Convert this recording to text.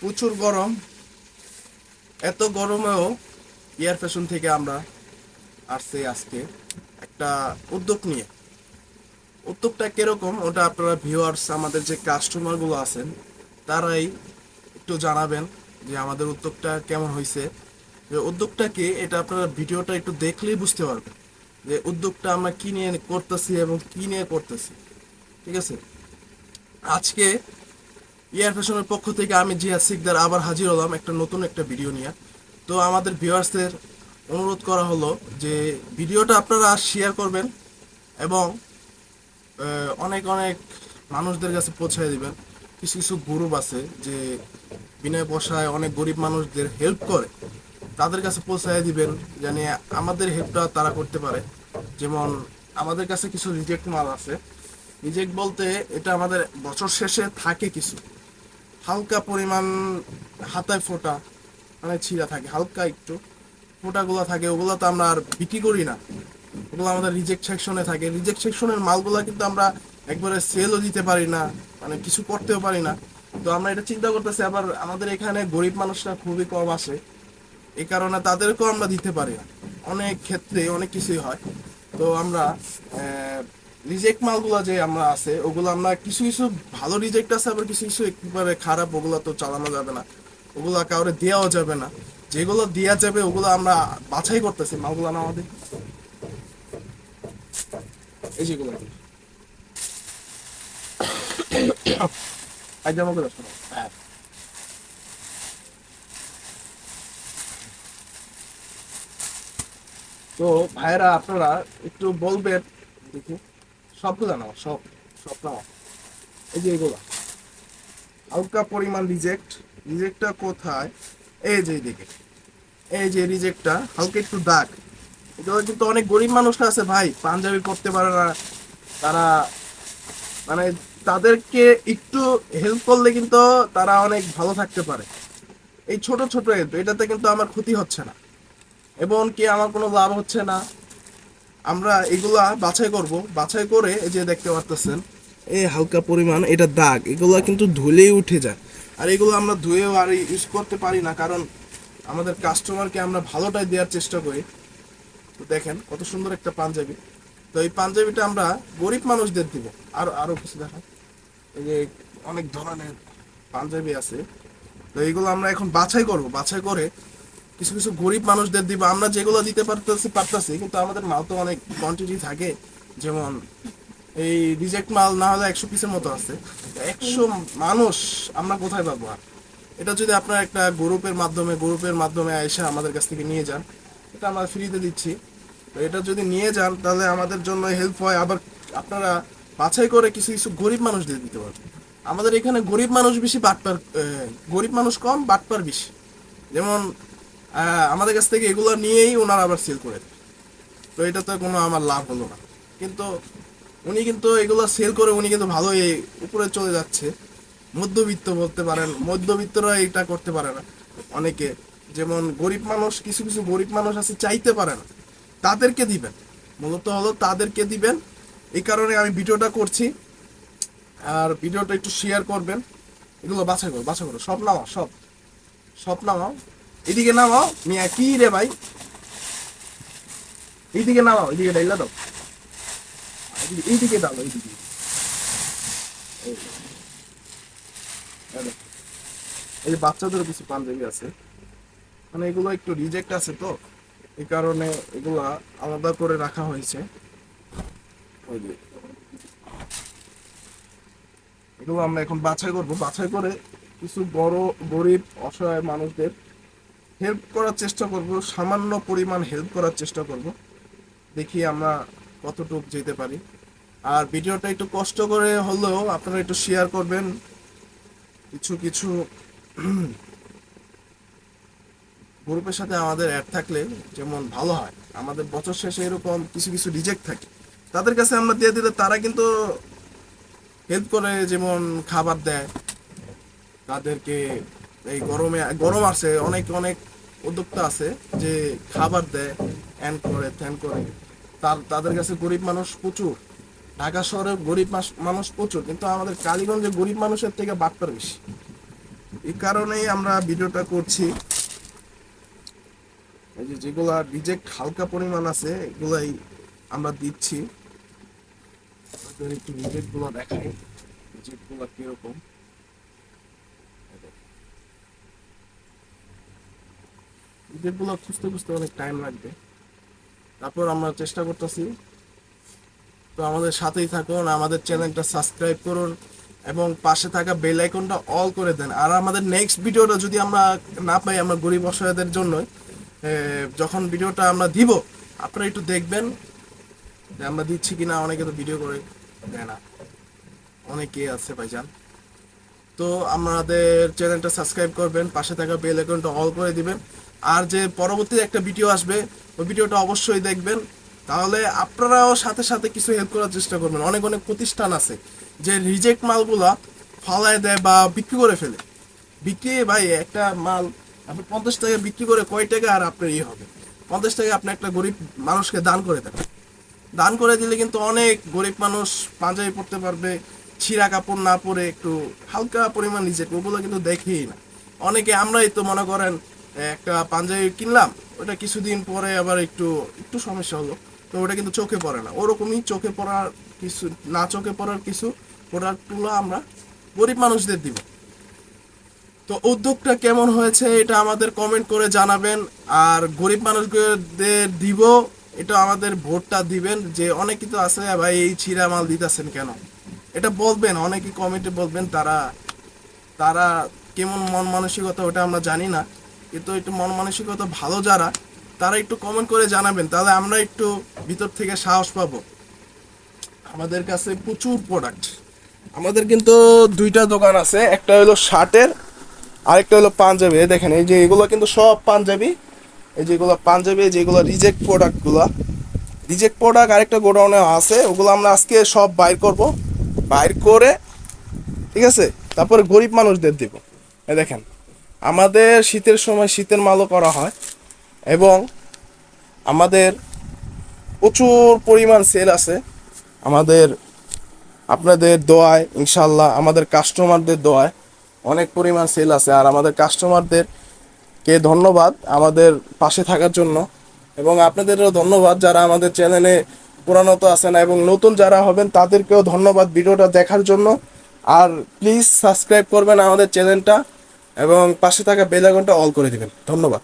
প্রচুর গরম। এত গরমেও এয়ার ফ্যাশন থেকে আমরা আসছি আজকে একটা উদ্যোগ নিয়ে। উদ্যোগটা কীরকম ওটা আপনারা ভিউয়ার্স আমাদের যে কাস্টমারগুলো আছেন, তারাই একটু জানাবেন যে আমাদের উদ্যোগটা কেমন হয়েছে যে উদ্যোগটা কি, এটা আপনারা ভিডিওটা একটু দেখলেই বুঝতে পারবেন যে উদ্যোগটা আমরা কি নিয়ে করতেছি এবং কি নিয়ে করতেছি। ঠিক আছে? আজকে ইয়ার ফ্যাশনের পক্ষ থেকে আমি জিয়া সিকদার আবার হাজির হলাম একটা নতুন একটা ভিডিও নিয়ে। তো আমাদের ভিউয়ার্সদের অনুরোধ করা হলো যে ভিডিওটা আপনারা শেয়ার করবেন এবং অনেক অনেক মানুষদের কাছে পৌঁছায় দিবেন। কিছু কিছু গ্রুপ আছে যে বিনয় পয়সায় অনেক গরিব মানুষদের হেল্প করে। তাদের কাছে পৌঁছায় দিবেন জানি আমাদের হেল্পটা তারা করতে পারে। যেমন আমাদের কাছে কিছু রিজেক্ট মাল আছে। রিজেক্ট বলতে এটা আমাদের বছর শেষে থাকে কিছু। হালকা পরিমাণ হাতায় ফোটা মানে ছিঁড়া থাকে, হালকা একটু। ফোটাগুলো থাকে, ওগুলো তো আমরা আর বিক্রি করি না। ওগুলো আমাদের রিজেক্ট সেকশনে থাকে। রিজেক্ট সেকশনের মালগুলো কিন্তু আমরা একবারে সেলও দিতে পারি না মানে কিছু করতেও পারি না। তো আমরা এটা চিন্তা করতেছি, আবার আমাদের এখানে গরিব মানুষরা খুবই কম আসে। এই কারণে তাদেরকেও আমরা দিতে পারি না। অনেক ক্ষেত্রে অনেক কিছুই হয়। তো আমরা রিজেক্ট মালগুলো যে আমরা আছে ওগুলো আমরা কিছু কিছু ভালো রিজেক্ট আছে আবার কিছু কিছু একেবারে খারাপ ওগুলো তো চালানো যাবে না। ওগুলো কাউরে দেওয়াও যাবে না। যেগুলো দেওয়া যাবে ওগুলো আমরা বাছাই করতেছি মালগুলো না আমাদের। এই যেগুলো করে হ্যাঁ। তো ভাইরা আপনারা একটু বলবেন দেখি। সবগুলো নাও, সব সব নাও। এই যে এগুলা। হালকা পরিমাণ রিজেক্ট রিজেক্টটা কোথায়? এই যে এইদিকে। এই যে রিজেক্টটা হালকা একটু দাগ। এগুলো কিন্তু অনেক গরিব মানুষরা আছে ভাই, পাঞ্জাবি পড়তে পারে না। তারা মানে তাদেরকে একটু হেল্প করলে কিন্তু তারা অনেক ভালো থাকতে পারে। এই ছোট ছোট এটাতে কিন্তু আমার ক্ষতি হচ্ছে না। এবং কি আমার কোনো লাভ হচ্ছে না? আমরা এগুলা বাছাই করব। বাছাই করে এই যে দেখতে পারতেছেন, এই হালকা পরিমাণ এটা দাগ, এগুলো কিন্তু ধুলেই উঠে যায়। আর এগুলো আমরা ধুয়েও আর ইউজ করতে পারি না, কারণ আমাদের কাস্টমারকে আমরা ভালোটাই দেওয়ার চেষ্টা করি। তো দেখেন কত সুন্দর একটা পাঞ্জাবি। তো এই পাঞ্জাবিটা আমরা গরিব মানুষদের দিব। আর আরও কিছু দেখান এই যে অনেক ধরনের পাঞ্জাবি আছে। তো এইগুলো আমরা এখন বাছাই করব। বাছাই করে কিছু কিছু গরিব মানুষদের দিব, আমরা যেগুলো দিতে পারতেছি পারতেছি, কিন্তু আমাদের মাল তো অনেক কোয়ান্টিটি থাকে। যেমন এই রিজেক্ট মাল না হলে একশো পিসের মতো আছে। একশো মানুষ আমরা কোথায় পাবো? আর এটা যদি আপনার একটা গ্রুপের মাধ্যমে গ্রুপের মাধ্যমে এসে আমাদের কাছ থেকে নিয়ে যান, এটা আমরা ফ্রিতে দিচ্ছি। তো এটা যদি নিয়ে যান, তাহলে আমাদের জন্য হেল্প হয়। আবার আপনারা বাছাই করে কিছু কিছু গরিব মানুষদের দিতে পারবেন। আমাদের এখানে গরিব মানুষ বেশি, বাটপার গরিব মানুষ কম, বাটপার বেশি। যেমন আমাদের কাছ থেকে এগুলো নিয়েই ওনারা আবার সেল করে দেয়। তো এটা তো কোনো আমার লাভ হলো না। কিন্তু উনি কিন্তু এগুলো সেল করে উনি কিন্তু ভালোই উপরে চলে যাচ্ছে। মধ্যবিত্ত বলতে পারেন, মধ্যবিত্তরা এটা করতে পারে না। অনেকে, যেমন গরিব মানুষ, কিছু কিছু গরিব মানুষ আছে, চাইতে পারে না। তাদেরকে দিবেন। মূলত হলো তাদেরকে দিবেন। এই কারণে আমি ভিডিওটা করছি। আর ভিডিওটা একটু শেয়ার করবেন। এগুলো বাছাই করো বাছাই করো। সব নামাও, সব। সব নামাও। এদিকে নামাও, মিয়া, কি রে ভাই? এইদিকে নামাও, এইদিকে ডাইলা দাও। এইদিকে- দাও, এইদিকে। এই। বাচ্চাদেরও কিছু পাঞ্জাবি আছে। মানে এগুলো একটু রিজেক্ট আছে তো, এই কারণে এগুলো আলাদা করে রাখা হয়েছে। এগুলো আমরা এখন বাছাই করব। বাছাই করে কিছু বড় গরিব, অসহায় মানুষদের হেল্প করার চেষ্টা করব, সামান্য পরিমাণ হেল্প করার চেষ্টা করব। দেখি আমরা কতটুকু যেতে পারি। আর ভিডিওটা একটু কষ্ট করে হলেও আপনারা একটু শেয়ার করবেন। কিছু কিছু গ্রুপের সাথে আমাদের অ্যাড থাকলে যেমন ভালো হয়। আমাদের বছর শেষে এরকম কিছু কিছু রিজেক্ট থাকে। তাদের কাছে আমরা দিয়ে দিলে তারা কিন্তু হেল্প করে, যেমন খাবার দেয়। তাদেরকে এই গরমে, গরম আছে অনেক অনেক উদ্যোক্তা আছে যে খাবার দেয় অ্যান করে ত্যান করে। তার, তাদের কাছে গরিব মানুষ প্রচুর। ঢাকা শহরে গরিব মানুষ প্রচুর, কিন্তু আমাদের কালীগঞ্জে গরিব মানুষের থেকে বাটপার বেশি। এই কারণেই আমরা ভিডিওটা করছি। এই যে যেগুলা রিজেক্ট হালকা পরিমাণ আছে, এগুলাই আমরা দিচ্ছি। একটু রিজেক্টগুলো দেখাই রিজেক্টগুলো কীরকম। গুলো খুঁজতে খুঁজতে অনেক টাইম লাগবে। তারপর আমরা চেষ্টা করতেছি। তো আমাদের সাথেই থাকুন, আমাদের চ্যানেলটা সাবস্ক্রাইব করুন এবং পাশে থাকা বেল আইকনটা অল করে দেন। আর আমাদের নেক্সট ভিডিওটা যদি আমরা না পাই, আমরা গরিব অসহায়দের জন্য যখন ভিডিওটা আমরা দিব, আপনারা একটু দেখবেন যে আমরা দিচ্ছি কিনা, অনেকে তো ভিডিও করে দেয় না। অনেকে আছে ভাইজান। তো আমাদের চ্যানেলটা সাবস্ক্রাইব করবেন, পাশে থাকা বেল আইকনটা অল করে দিবেন। আর যে পরবর্তী একটা ভিডিও আসবে, ওই ভিডিওটা অবশ্যই দেখবেন। তাহলে আপনারাও সাথে সাথে কিছু হেল্প করার চেষ্টা করবেন। অনেক অনেক প্রতিষ্ঠান আছে যে রিজেক্ট মালগুলা ফালায় দেয় বা বিক্রি করে ফেলে। বিক্রি, ভাই, একটা মাল আপনি পঞ্চাশ টাকা বিক্রি করে কয় টাকা আর আপনার ইয়ে হবে। পঞ্চাশ টাকা আপনি একটা গরিব মানুষকে দান করে দেন। দান করে দিলে কিন্তু অনেক গরিব মানুষ পাঞ্জাবি পড়তে পারবে, ছিঁড়া কাপড় না পরে একটু হালকা পরিমাণ নিজে ওগুলো কিন্তু দেখেই না। অনেকে আমরাই তো মনে করেন একটা পাঞ্জাবি কিনলাম, ওটা কিছুদিন পরে আবার একটু একটু সমস্যা হলো। তো ওটা কিন্তু চোখে পড়ে না। ওরকমই চোখে পড়ার কিছু, না চোখে পড়ার কিছু প্রোডাক্টগুলো আমরা গরিব মানুষদের দিব। তো উদ্যোগটা কেমন হয়েছে এটা আমাদের কমেন্ট করে জানাবেন। আর গরিব মানুষদের দিব, এটা আমাদের ভোটটা দিবেন। যে অনেকে তো আছে ভাই, এই ছিঁড়া মাল দিতেছেন কেন? এটা বলবেন, অনেকে কমেন্টে বলবেন, তারা তারা কেমন মন মানসিকতা ওটা আমরা জানি না। কিন্তু একটু মন মানসিকতা ভালো যারা, তারা একটু কমেন্ট করে জানাবেন, তাহলে আমরা একটু ভিতর থেকে সাহস পাবো। আমাদের কাছে প্রচুর প্রোডাক্ট আমাদের কিন্তু দুইটা দোকান আছে, একটা হলো শার্টের, আরেকটা হলো পাঞ্জাবি। দেখেন, এই যে এগুলো কিন্তু সব পাঞ্জাবি। এই যেগুলো পাঞ্জাবি যেগুলো রিজেক্ট প্রোডাক্টগুলো রিজেক্ট প্রোডাক্ট আরেকটা গোডাউনে আছে, ওগুলো আমরা আজকে সব বাইর করব। বাইর করে, ঠিক আছে? তারপরে গরিব মানুষদের দেব। দেখেন আমাদের শীতের সময় শীতের মালও করা হয় এবং আমাদের প্রচুর পরিমাণ সেল আছে। আমাদের, আপনাদের দোয়ায় ইনশাল্লাহ আমাদের কাস্টমারদের দোয়ায় অনেক পরিমাণ সেল আছে। আর আমাদের কাস্টমারদের কে ধন্যবাদ আমাদের পাশে থাকার জন্য। এবং আপনাদেরও ধন্যবাদ যারা আমাদের চ্যানেলে পুরানো তো আছেন এবং নতুন যারা হবেন, তাদেরকেও ধন্যবাদ ভিডিওটা দেখার জন্য। আর প্লিজ সাবস্ক্রাইব করবেন আমাদের চ্যানেলটা এবং পাশে থাকা বেল অল করে দিবেন। ধন্যবাদ।